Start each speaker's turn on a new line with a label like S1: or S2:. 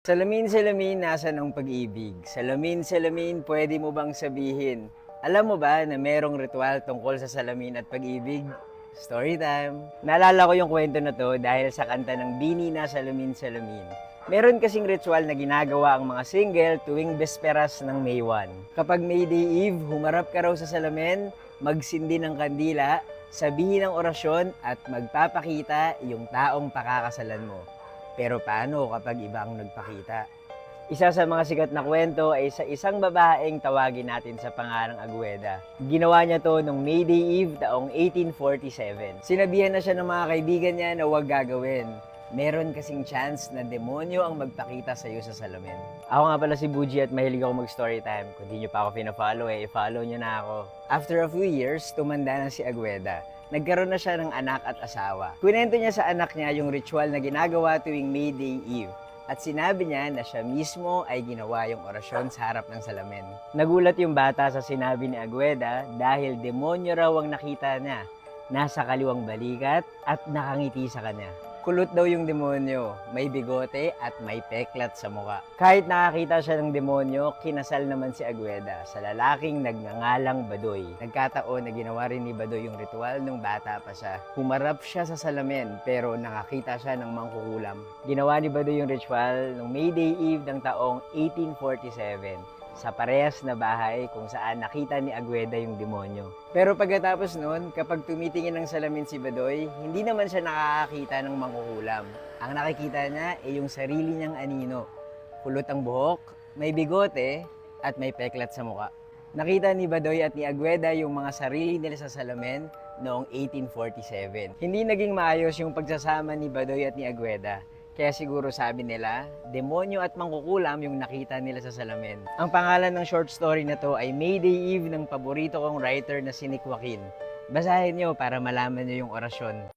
S1: Salamin, salamin, nasa ng pag-ibig? Salamin, salamin, pwede mo bang sabihin? Alam mo ba na merong ritual tungkol sa salamin at pag-ibig? Story time! Naalala ko yung kwento na to dahil sa kanta ng Bini na Salamin, Salamin. Meron kasing ritual na ginagawa ang mga single tuwing besperas ng May 1. Kapag May Day Eve, humarap ka raw sa salamin, magsindi ng kandila, sabihin ang orasyon at magpapakita yung taong pakakasalan mo. Pero paano kapag iba ang nagpakita? Isa sa mga sikat na kwento ay sa isang babaeng tawagin natin sa pangalang Agueda. Ginawa niya to nung May Day Eve taong 1847. Sinabihan na siya ng mga kaibigan niya na huwag gagawin. Meron kasing chance na demonyo ang magpakita sa iyo sa salamin. Ako nga pala si Buji at mahilig ako mag-story time. Kung di niyo pa ako pina-follow eh, i-follow niyo na ako. After a few years, tumanda na si Agueda nagkaroon na siya ng anak at asawa. Kunento niya sa anak niya yung ritual na ginagawa tuwing May Day Eve at sinabi niya na siya mismo ay ginawa yung orasyon sa harap ng salamin. Nagulat yung bata sa sinabi ni Agueda dahil demonyo raw ang nakita niya. Nasa kaliwang balikat at nakangiti sa kanya. Kulot daw yung demonyo, may bigote at may peklat sa muka. Kahit nakakita siya ng demonyo, kinasal naman si Agueda sa lalaking nagngangalang Badoy. Nagkataon na ginawa rin ni Badoy yung ritual nung bata pa siya. Humarap siya sa salamin pero nakakita siya ng mangkukulam. Ginawa ni Badoy yung ritual nung May Day Eve ng taong 1847 sa parehas na bahay kung saan nakita ni Agueda yung demonyo. Pero pagkatapos noon, kapag tumitingin ng salamin si Badoy, hindi naman siya nakakakita ng mangkukulam. Ang nakikita niya ay yung sarili niyang anino. Kulot ang buhok, may bigote, at may peklat sa muka. Nakita ni Badoy at ni Agueda yung mga sarili nila sa salamin noong 1847. Hindi naging maayos yung pagsasama ni Badoy at ni Agueda. Kaya siguro sabi nila, demonyo at mangkukulam yung nakita nila sa salamin. Ang pangalan ng short story na to ay Mayday Eve ng paborito kong writer na si Nick Joaquin. Basahin nyo para malaman nyo yung orasyon.